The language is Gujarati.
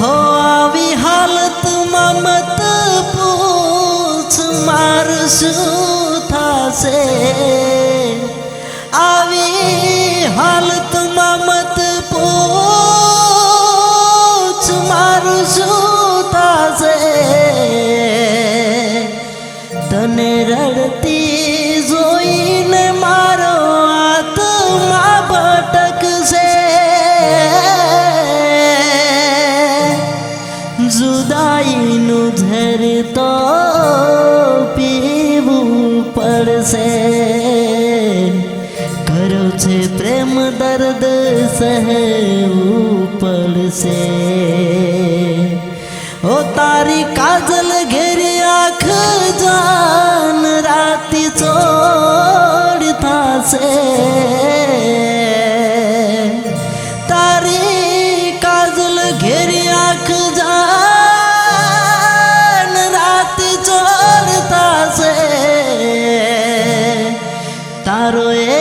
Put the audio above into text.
हो आवी हालत ममत पूछ मार था से आवी हालत ममत पूछ मार था से तने रड़ती જુદાઈનું તો પીવું પડશે કરો છે પ્રેમ દર્દ સહેવું પડશે ઓ તારી કાજલ ઘેરી આખ જાન રાતી ચોડ થાશે તારી রয়ে